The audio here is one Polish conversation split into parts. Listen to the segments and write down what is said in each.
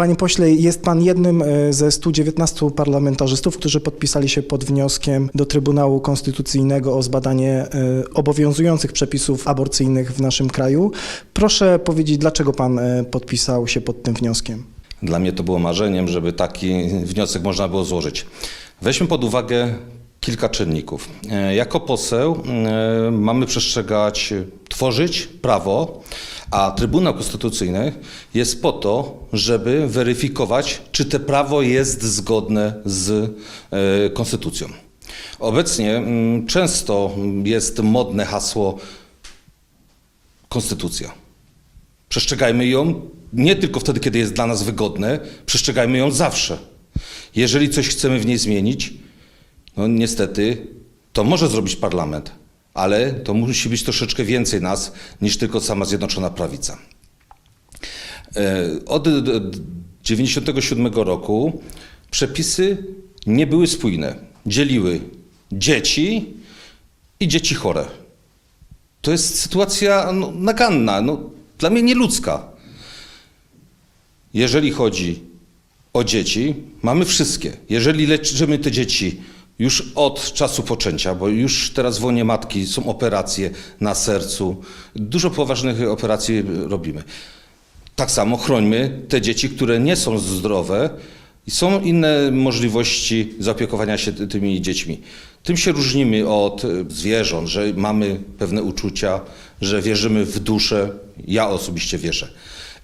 Panie pośle, jest pan jednym e, ze 119 parlamentarzystów, którzy podpisali się pod wnioskiem do Trybunału Konstytucyjnego o zbadanie e, obowiązujących przepisów aborcyjnych w naszym kraju. Proszę powiedzieć, dlaczego pan e, podpisał się pod tym wnioskiem? Dla mnie to było marzeniem, żeby taki wniosek można było złożyć. Weźmy pod uwagę kilka czynników. Jako poseł mamy przestrzegać, tworzyć prawo, a Trybunał Konstytucyjny jest po to, żeby weryfikować, czy to prawo jest zgodne z e, Konstytucją. Obecnie mm, często jest modne hasło Konstytucja. Przestrzegajmy ją nie tylko wtedy, kiedy jest dla nas wygodne, przestrzegajmy ją zawsze. Jeżeli coś chcemy w niej zmienić, no niestety to może zrobić parlament, ale to musi być troszeczkę więcej nas niż tylko sama Zjednoczona Prawica. E, Od 1997 roku przepisy nie były spójne. Dzieliły dzieci i dzieci chore. To jest sytuacja no, naganna, no, dla mnie nieludzka. Jeżeli chodzi o dzieci, mamy wszystkie. Jeżeli leczymy te dzieci już od czasu poczęcia, bo już teraz w łonie matki są operacje na sercu, dużo poważnych operacji robimy. Tak samo chrońmy te dzieci, które nie są zdrowe i są inne możliwości zaopiekowania się ty- tymi dziećmi. Tym się różnimy od e, zwierząt, że mamy pewne uczucia, że wierzymy w duszę. Ja osobiście wierzę.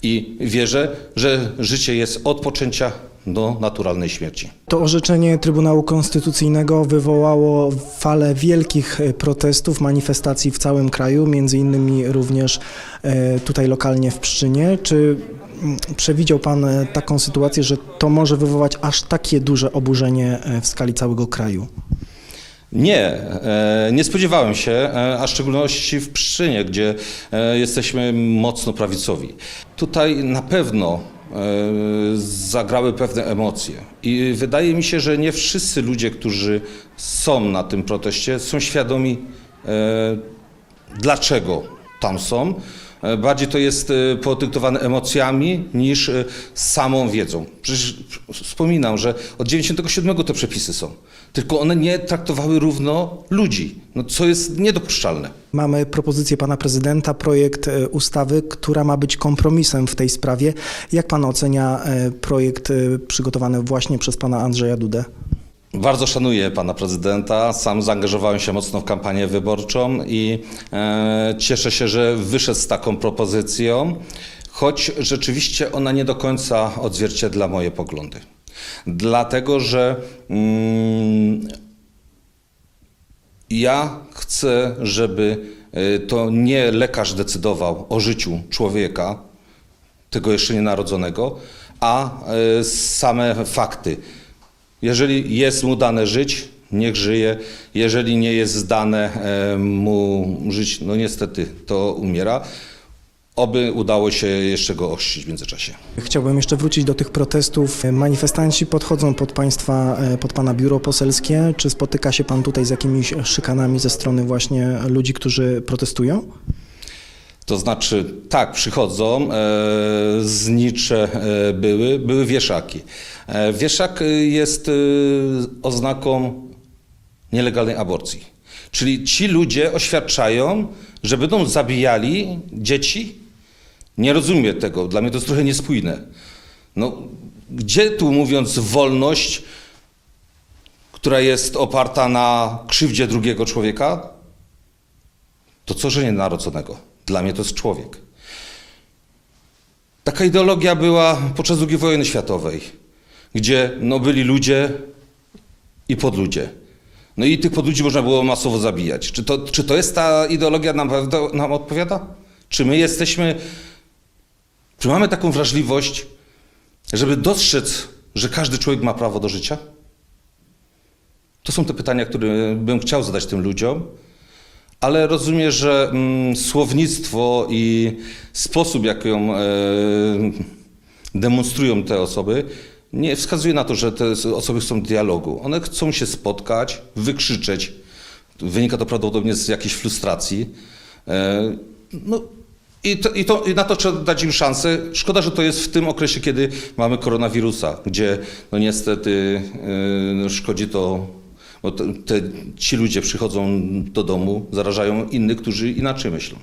I wierzę, że życie jest od poczęcia do naturalnej śmierci. To orzeczenie Trybunału Konstytucyjnego wywołało falę wielkich e, protestów, manifestacji w całym kraju, między innymi również e, tutaj lokalnie w Pszczynie. Czy mm, przewidział Pan e, taką sytuację, że to może wywołać aż takie duże oburzenie w skali całego kraju? Nie, e, nie spodziewałem się, e, a w szczególności w Pszczynie, gdzie e, jesteśmy mocno prawicowi. Tutaj na pewno zagrały pewne emocje i wydaje mi się, że nie wszyscy ludzie, którzy są na tym proteście, są świadomi, dlaczego tam są. E, Bardziej to jest e, podyktowane emocjami niż e, samą wiedzą. Przecież wspominam, że od 97 te przepisy są, tylko one nie traktowały równo ludzi, no, co jest niedopuszczalne. Mamy propozycję pana prezydenta, projekt ustawy, która ma być kompromisem w tej sprawie. Jak pan ocenia projekt przygotowany właśnie przez pana Andrzeja Dudę? Bardzo szanuję pana prezydenta. Sam zaangażowałem się mocno w kampanię wyborczą i e, cieszę się, że wyszedł z taką propozycją, choć rzeczywiście ona nie do końca odzwierciedla moje poglądy. Dlatego, że mm, ja chcę, żeby e, to nie lekarz decydował o życiu człowieka, tego jeszcze nienarodzonego, a e, same fakty. Jeżeli jest mu dane żyć, niech żyje. Jeżeli nie jest dane e, mu żyć, no niestety to umiera. Oby udało się jeszcze go ochrzcić w międzyczasie. Chciałbym jeszcze wrócić do tych protestów. Manifestanci podchodzą pod państwa, e, pod pana biuro poselskie. Czy spotyka się pan tutaj z jakimiś szykanami ze strony właśnie ludzi, którzy protestują? To znaczy, tak, przychodzą, e, znicze e, były, były wieszaki. E, wieszak jest oznaką nielegalnej aborcji. Czyli ci ludzie oświadczają, że będą zabijali dzieci. Nie rozumiem tego, dla mnie to jest trochę niespójne. No, gdzie tu mówiąc wolność, która jest oparta na krzywdzie drugiego człowieka, to co, że nienarodzonego? Dla mnie to jest człowiek. Taka ideologia była podczas II wojny światowej, gdzie no, byli ludzie i podludzie. No i tych podludzi można było masowo zabijać. Czy to, czy to jest ta ideologia, nam, nam odpowiada? Czy my jesteśmy, czy mamy taką wrażliwość, żeby dostrzec, że każdy człowiek ma prawo do życia? To są te pytania, które bym chciał zadać tym ludziom ale rozumiem, że mm, słownictwo i sposób, jak ją e, demonstrują te osoby, nie wskazuje na to, że te osoby chcą dialogu. One chcą się spotkać, wykrzyczeć. Wynika to prawdopodobnie z jakiejś frustracji. E, no, i, to, i, to, i, na to trzeba dać im szansę. Szkoda, że to jest w tym okresie, kiedy mamy koronawirusa, gdzie no niestety e, no szkodzi to bo te, te, ci ludzie przychodzą do domu, zarażają innych, którzy inaczej myślą.